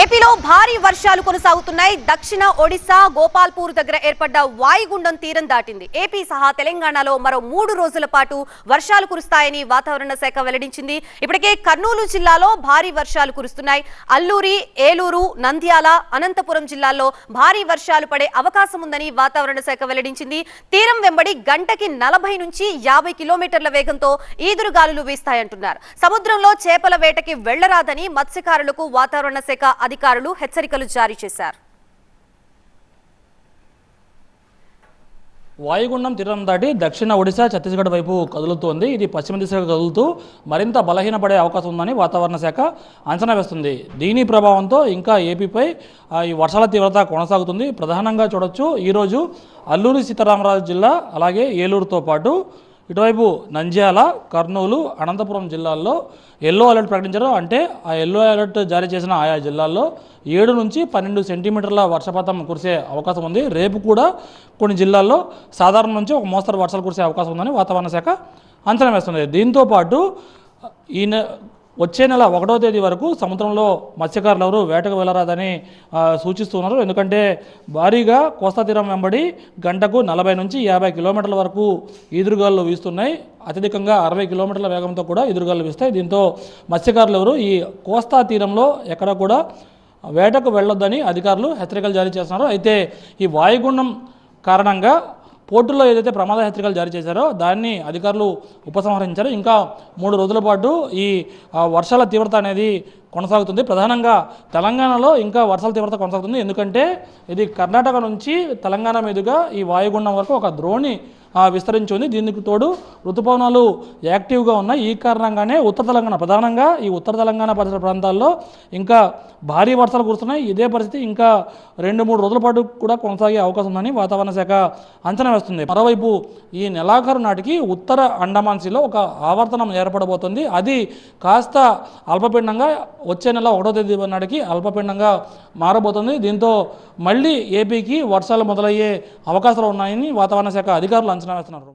ఏపీలో భారీ వర్షాలు కొనసాగుతున్నాయి. దక్షిణ ఒడిశా గోపాల్పూర్ దగ్గర ఏర్పడ్డ వాయుగుండం తీరం దాటింది. ఏపీ సహా తెలంగాణలో మరో మూడు రోజుల పాటు వర్షాలు కురుస్తాయని వాతావరణ శాఖ వెల్లడించింది. ఇప్పటికే కర్నూలు జిల్లాలో భారీ వర్షాలు కురుస్తున్నాయి. అల్లూరి ఏలూరు నంద్యాల అనంతపురం జిల్లాల్లో భారీ వర్షాలు పడే అవకాశం ఉందని వాతావరణ శాఖ వెల్లడించింది. తీరం వెంబడి గంటకి నలభై నుంచి యాభై కిలోమీటర్ల వేగంతో ఈదురుగాలులు వీస్తాయంటున్నారు. సముద్రంలో చేపల వేటకి వెళ్ళరాదని మత్స్యకారులకు వాతావరణ శాఖ అధికారులు హెచ్చరికలు జారీ చేశారు. వాయుగుండం తీరం దాటి దక్షిణ ఒడిశా ఛత్తీస్గఢ్ వైపు కదులుతోంది. ఇది పశ్చిమ దిశగా కదులుతూ మరింత బలహీనపడే అవకాశం ఉందని వాతావరణ శాఖ అంచనా వేస్తుంది. దీని ప్రభావంతో ఇంకా ఏపీపై ఈ వర్షాల తీవ్రత కొనసాగుతుంది. ప్రధానంగా చూడొచ్చు ఈరోజు అల్లూరి సీతారామరాజు జిల్లా అలాగే ఏలూరుతో పాటు ఇటువైపు నంద్యాల కర్నూలు అనంతపురం జిల్లాల్లో ఎల్లో అలర్ట్ ప్రకటించారు అంటే ఆ ఎల్లో అలర్ట్ జారీ చేసిన ఆయా జిల్లాల్లో ఏడు నుంచి పన్నెండు సెంటీమీటర్ల వర్షపాతం కురిసే అవకాశం ఉంది. రేపు కూడా కొన్ని జిల్లాల్లో సాధారణ నుంచి ఒక మోస్తరు వర్షాలు కురిసే అవకాశం ఉందని వాతావరణ శాఖ అంచనా వేస్తుంది. దీంతో పాటు ఈ వచ్చే నెల ఒకటో తేదీ వరకు సముద్రంలో మత్స్యకారులు ఎవరు వేటకు వెళ్ళరాదని సూచిస్తున్నారు. ఎందుకంటే భారీగా కోస్తా తీరం వెంబడి గంటకు నలభై నుంచి యాభై కిలోమీటర్ల వరకు ఈదురుగాలు వీస్తున్నాయి. అత్యధికంగా అరవై కిలోమీటర్ల వేగంతో కూడా ఈదురుగాలు వీస్తాయి. దీంతో మత్స్యకారులు ఎవరు ఈ కోస్తా తీరంలో ఎక్కడ కూడా వేటకు వెళ్ళొద్దని అధికారులు హెచ్చరికలు జారీ చేస్తున్నారు. అయితే ఈ వాయుగుండం కారణంగా పోర్టుల్లో ఏదైతే ప్రమాద హెచ్చరికలు జారీ చేశారో దాన్ని అధికారులు ఉపసంహరించారు. ఇంకా మూడు రోజుల పాటు ఈ వర్షాల తీవ్రత అనేది కొనసాగుతుంది. ప్రధానంగా తెలంగాణలో ఇంకా వర్షాల తీవ్రత కొనసాగుతుంది. ఎందుకంటే ఇది కర్ణాటక నుంచి తెలంగాణ మీదుగా ఈ వాయుగుండం వరకు ఒక ద్రోణి విస్తరించి ఉంది దీనికి తోడు ఋతుపవనాలు యాక్టివ్గా ఉన్నాయి. ఈ కారణంగానే ఉత్తర తెలంగాణ ప్రధానంగా ఈ ఉత్తర తెలంగాణ పరిసర ప్రాంతాల్లో ఇంకా భారీ వర్షాలు కురుస్తున్నాయి. ఇదే పరిస్థితి ఇంకా రెండు మూడు రోజుల పాటు కూడా కొనసాగే అవకాశం ఉందని వాతావరణ శాఖ అంచనా వేస్తుంది. మరోవైపు ఈ నెలాఖరు నాటికి ఉత్తర అండమాన్సీలో ఒక ఆవర్తనం ఏర్పడబోతుంది. అది కాస్త అల్పపీండంగా వచ్చే నెల ఒకటో తేదీ నాటికి అల్పపీండంగా మారబోతుంది. దీంతో మళ్ళీ ఏపీకి వర్షాలు మొదలయ్యే అవకాశాలు ఉన్నాయని వాతావరణ శాఖ అధికారులు అంచనా వేస్తున్నారు